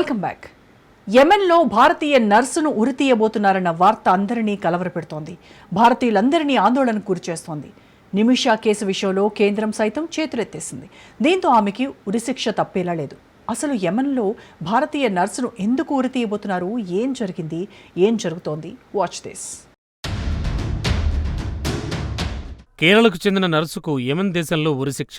Welcome back యెమెన్లో భారతీయ నర్సును ఉరితీయబోతున్నారన్న వార్త అందరినీ కలవరపెడుతోంది. భారతీయులందరినీ ఆందోళనకు గురిచేస్తోంది. నిమిషా కేసు విషయంలో కేంద్రం సైతం చేతులెత్తేసింది. దీంతో ఆమెకి ఉరిశిక్ష తప్పేలా లేదు. అసలు యెమెన్లో భారతీయ నర్సును ఎందుకు ఉరితీయబోతున్నారు? ఏం జరిగింది? ఏం జరుగుతోంది? వాచ్ దిస్ కేరళకు చెందిన నర్సుకు యెమెన్ దేశంలో ఉరిశిక్ష.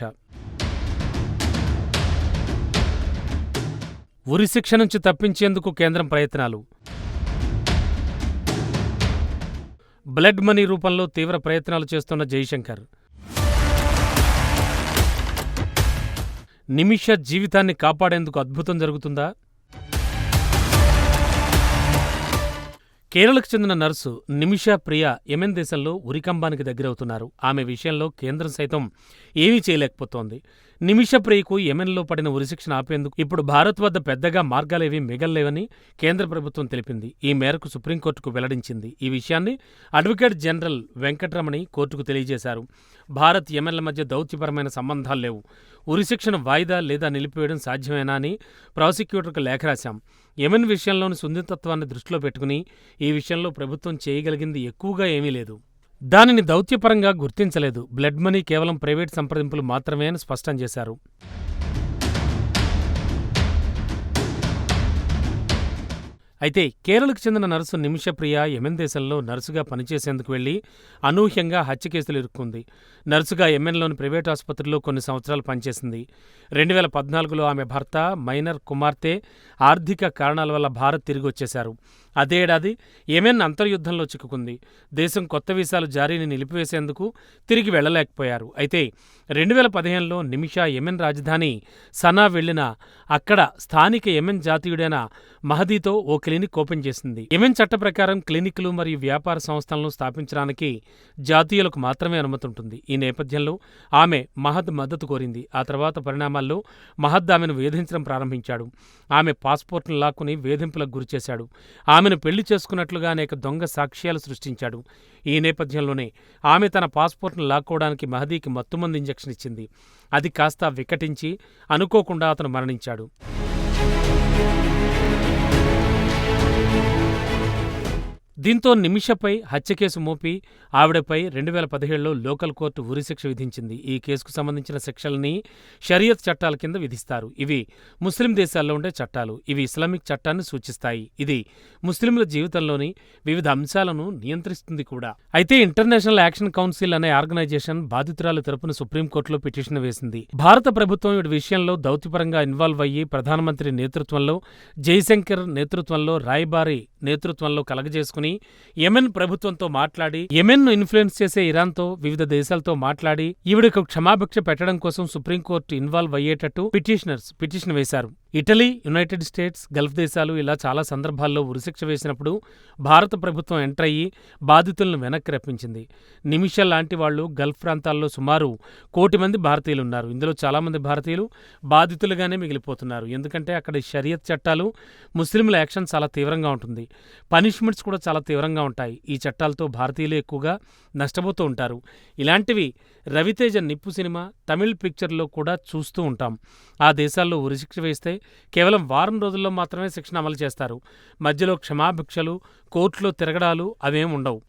ఉరిశిక్ష నుంచి తప్పించేందుకు కేంద్రం ప్రయత్నాలు. బ్లడ్ మనీ రూపంలో తీవ్ర ప్రయత్నాలు చేస్తున్న జైశంకర్ నిమిష జీవితాన్ని కాపాడేందుకు అద్భుతం జరుగుతుందా? కేరళకు చెందిన నర్సు నిమిషా ప్రియా యెమెన్ దేశంలో ఉరికంబానికి దగ్గరవుతున్నారు. ఆమె విషయంలో కేంద్రం సైతం ఏమీ చేయలేకపోతోంది. నిమిషప్రియకు యెమెన్లో పడిన ఉరిశిక్షణ ఆపేందుకు ఇప్పుడు భారత్ వద్ద పెద్దగా మార్గాలేవీ మిగల్లేవని కేంద్ర ప్రభుత్వం తెలిపింది. ఈ మేరకు సుప్రీంకోర్టుకు వెల్లడించింది. ఈ విషయాన్ని అడ్వకేట్ జనరల్ వెంకటరమణి కోర్టుకు తెలియజేశారు. భారత్ యెమెన్ల మధ్య దౌత్యపరమైన సంబంధాలు లేవు. ఉరిశిక్షను వాయిదా లేదా నిలిపివేయడం సాధ్యమేనా అని ప్రాసిక్యూటర్కు లేఖ రాశాం. యెమెన్ విషయంలోని సున్నితత్వాన్ని దృష్టిలో పెట్టుకుని ఈ విషయంలో ప్రభుత్వం చేయగలిగింది ఎక్కువగా ఏమీ లేదు. దానిని దౌత్యపరంగా గుర్తించలేదు. బ్లడ్ మనీ కేవలం ప్రైవేట్ సంప్రదింపులు మాత్రమే అని స్పష్టం చేశారు. అయితే కేరళకు చెందిన నర్సు నిమిషప్రియ యెమెన్ దేశంలో నర్సుగా పనిచేసేందుకు వెళ్ళి అనూహ్యంగా హత్య కేసులు ఇరుక్కుంది. నర్సుగా యెమెన్లోని ప్రైవేట్ ఆసుపత్రిలో కొన్ని సంవత్సరాలు పనిచేసింది. రెండు వేల పద్నాలుగులో ఆమె భర్త మైనర్ కుమార్తె ఆర్థిక కారణాల వల్ల భారత్ తిరిగి వచ్చేశారు. అదే ఏడాది అంతర్యుద్ధంలో చిక్కుకుంది. దేశం కొత్త వీసాలు జారీని నిలిపివేసేందుకు తిరిగి వెళ్ళలేకపోయారు అయితే రెండు వేల పదిహేనులో నిమిషా యెమెన్ రాజధాని సనా వెళ్ళిన అక్కడ స్థానిక యెమెన్ జాతీయుడైన మహదీతో ఓ క్లినిక్ ఓపెన్ చేసింది. యెమెన్ చట్ట ప్రకారం క్లినిక్లు మరియు వ్యాపార సంస్థలను స్థాపించడానికి జాతీయులకు మాత్రమే అనుమతి ఉంటుంది. ఈ నేపథ్యంలో ఆమె మహద్ మద్దతు కోరింది. ఆ తర్వాత పరిణామాల్లో మహద్ ఆమెను వేధించడం ప్రారంభించాడు. ఆమె పాస్పోర్ట్ను లాక్కుని వేధింపులకు గురిచేశాడు. ఆమె ఆమెను పెళ్ళి చేసుకున్నట్లుగా అనేక దొంగ సాక్ష్యాలు సృష్టించాడు. ఈ నేపథ్యంలోనే ఆమె తన పాస్పోర్ట్ను లాక్కోవడానికి మహదీకి మత్తుమంది ఇంజెక్షన్ ఇచ్చింది. అది కాస్త వికటించి అనుకోకుండా అతను మరణించాడు. దీంతో నిమిషపై హత్య కేసు మోపి ఆవిడపై రెండు వేల పదిహేడులో లోకల్ కోర్టు ఉరిశిక్ష విధించింది. ఈ కేసుకు సంబంధించిన శిక్షల్ని షరియత్ చట్టాల కింద విధిస్తారు. ఇవి ముస్లిం దేశాల్లో ఉండే చట్టాలు. ఇవి ఇస్లామిక్ చట్టాన్ని సూచిస్తాయి. ఇది ముస్లింల జీవితంలోని వివిధ అంశాలను నియంత్రిస్తుంది కూడా. అయితే ఇంటర్నేషనల్ యాక్షన్ కౌన్సిల్ అనే ఆర్గనైజేషన్ బాధితురాలు తరపున సుప్రీంకోర్టులో పిటిషన్ వేసింది. భారత ప్రభుత్వం ఈ విషయంలో దౌత్యపరంగా ఇన్వాల్వ్ అయ్యి ప్రధానమంత్రి నేతృత్వంలో జైశంకర్ నేతృత్వంలో రాయబారి నేతృత్వంలో కలగజేసుకుని యెమెన్ ప్రభుత్వంతో మాట్లాడి యెమెన్ను ఇన్ఫ్లుయెన్స్ చేసే ఇరాన్తో వివిధ దేశాలతో మాట్లాడి ఈవిడకు క్షమాభిక్ష పెట్టడం కోసం సుప్రీంకోర్టు ఇన్వాల్వ్ అయ్యేటట్టు పిటిషనర్స్ పిటిషన్ వేశారు. ఇటలీ యునైటెడ్ స్టేట్స్ గల్ఫ్ దేశాలు ఇలా చాలా సందర్భాల్లో ఉరిశిక్ష వేసినప్పుడు భారత ప్రభుత్వం ఎంటర్ అయ్యి బాధితులను వెనక్కి రప్పించింది. నిమిష లాంటి వాళ్ళు గల్ఫ్ ప్రాంతాల్లో సుమారు కోటి మంది భారతీయులు ఉన్నారు. ఇందులో చాలామంది భారతీయులు బాధితులుగానే మిగిలిపోతున్నారు. ఎందుకంటే అక్కడ షరియత్ చట్టాలు ముస్లింల యాక్షన్ చాలా తీవ్రంగా ఉంటుంది. పనిష్మెంట్స్ కూడా చాలా తీవ్రంగా ఉంటాయి. ఈ చట్టాలతో భారతీయులు ఎక్కువగా నష్టపోతూ ఉంటారు. ఇలాంటివి రవితేజ నిప్పు సినిమా తమిళ్ పిక్చర్లో కూడా చూస్తూ ఉంటాం. ఆ దేశాల్లో ఉరిశిక్ష వేస్తే కేవలం వారం రోజుల్లో మాత్రమే శిక్షణ అమలు చేస్తారు. మధ్యలో క్షమాభిక్షలు కోర్టులో తిరగడాలు అవేం ఉండవు.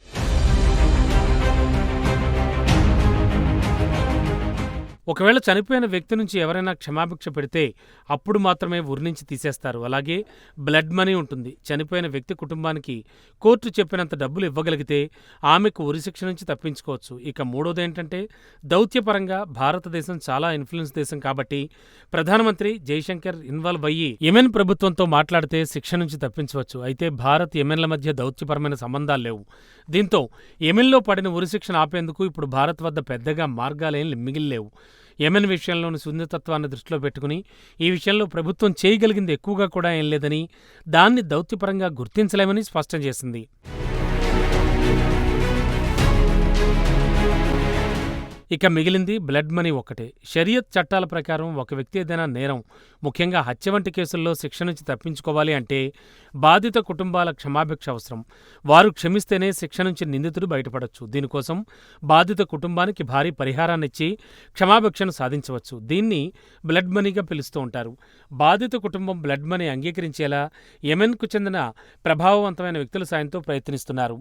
ఒకవేళ చనిపోయిన వ్యక్తి నుంచి ఎవరైనా క్షమాభిక్ష పెడితే అప్పుడు మాత్రమే ఉరి నుంచి తీసేస్తారు. అలాగే బ్లడ్ మనీ ఉంటుంది. చనిపోయిన వ్యక్తి కుటుంబానికి కోర్టు చెప్పినంత డబ్బులు ఇవ్వగలిగితే ఆమెకు ఉరిశిక్ష నుంచి తప్పించుకోవచ్చు. ఇక మూడోది ఏంటంటే దౌత్యపరంగా భారతదేశం చాలా ఇన్ఫ్లుయెన్స్ దేశం కాబట్టి ప్రధానమంత్రి జైశంకర్ ఇన్వాల్వ్ అయ్యి యెమెన్ ప్రభుత్వంతో మాట్లాడితే శిక్ష నుంచి తప్పించవచ్చు. అయితే భారత్ యెమెన్ల మధ్య దౌత్యపరమైన సంబంధాలు లేవు. దీంతో యెమెన్లో పడిన ఉరిశిక్షను ఆపేందుకు ఇప్పుడు భారత్ వద్ద పెద్దగా మార్గాలేం మిగిలిలేవు. యెమెన్ విషయంలోని సున్నితత్వాన్ని దృష్టిలో పెట్టుకుని ఈ విషయంలో ప్రభుత్వం చేయగలిగింది ఎక్కువగా కూడా ఏం లేదని దాన్ని దౌత్యపరంగా గుర్తించలేమని స్పష్టం చేసింది. ఇక మిగిలింది బ్లడ్ మనీ ఒక్కటే. షరియత్ చట్టాల ప్రకారం ఒక వ్యక్తి ఏదైనా నేరం ముఖ్యంగా హత్య వంటి కేసుల్లో శిక్ష నుంచి తప్పించుకోవాలి అంటే బాధిత కుటుంబాల క్షమాభిక్ష అవసరం. వారు క్షమిస్తేనే శిక్ష నుంచి నిందితుడు బయటపడవచ్చు దీనికోసం బాధిత కుటుంబానికి భారీ పరిహారాన్నిచ్చి క్షమాభిక్షను సాధించవచ్చు. దీన్ని బ్లడ్ మనీగా పిలుస్తూ ఉంటారు. బాధిత కుటుంబం బ్లడ్ మనీ అంగీకరించేలా యెమెన్కు చెందిన ప్రభావవంతమైన వ్యక్తుల సాయంతో ప్రయత్నిస్తున్నారు.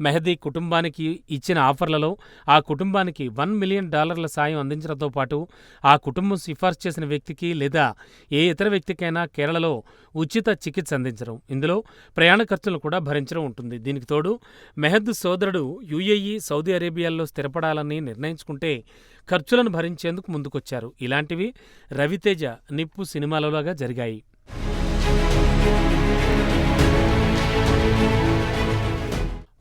మెహదీ కుటుంబానికి ఇచ్చిన ఆఫర్లలో ఆ కుటుంబానికి వన్ మిలియన్ డాలర్ల సాయం అందించడంతో పాటు ఆ కుటుంబం సిఫార్సు చేసిన వ్యక్తికి లేదా ఏ ఇతర వ్యక్తికైనా కేరళలో ఉచిత చికిత్స అందించడం. ఇందులో ప్రయాణ ఖర్చులను కూడా భరించడం ఉంటుంది. దీనికి తోడు మెహద్ సోదరుడు యుఏఈ సౌదీ అరేబియాల్లో స్థిరపడాలని నిర్ణయించుకుంటే ఖర్చులను భరించేందుకు ముందుకొచ్చారు. ఇలాంటివి రవితేజ నిప్పు సినిమాలలాగా జరిగాయి.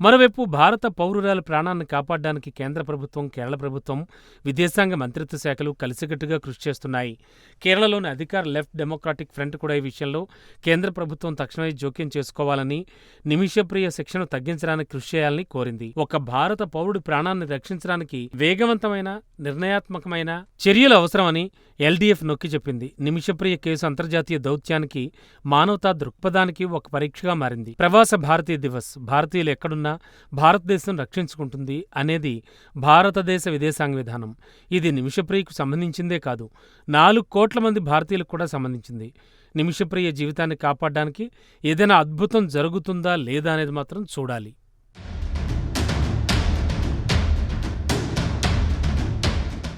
మరోవైపు భారత పౌరురాల ప్రాణాన్ని కాపాడడానికి కేంద్ర ప్రభుత్వం కేరళ ప్రభుత్వం విదేశాంగ మంత్రిత్వ శాఖలు కలిసికట్టుగా కృషి చేస్తున్నాయి. కేరళలోని అధికార లెఫ్ట్ డెమోక్రాటిక్ ఫ్రంట్ కూడా ఈ విషయంలో కేంద్ర ప్రభుత్వం తక్షణమే జోక్యం చేసుకోవాలని నిమిషప్రియ శిక్షను తగ్గించడానికి కృషి చేయాలని కోరింది. ఒక భారత పౌరుడి ప్రాణాన్ని రక్షించడానికి వేగవంతమైన నిర్ణయాత్మకమైన చర్యలు అవసరమని ఎల్డీఎఫ్ నొక్కి చెప్పింది. నిమిషప్రియ కేసు అంతర్జాతీయ దౌత్యానికి మానవతా దృక్పథానికి ఒక పరీక్షగా మారింది. ప్రవాస భారతీయ దివస్ భారతీయులు ఎక్కడున్నా భారతదేశం రక్షించుకుంటుంది అనేది భారతదేశ విదేశాంగ విధానం. ఇది నిమిషప్రియకు సంబంధించిందే కాదు నాలుగు కోట్ల మంది భారతీయులకు కూడా సంబంధించింది. నిమిషప్రియ జీవితాన్ని కాపాడడానికి ఏదైనా అద్భుతం జరుగుతుందా లేదా అనేది మాత్రం చూడాలి.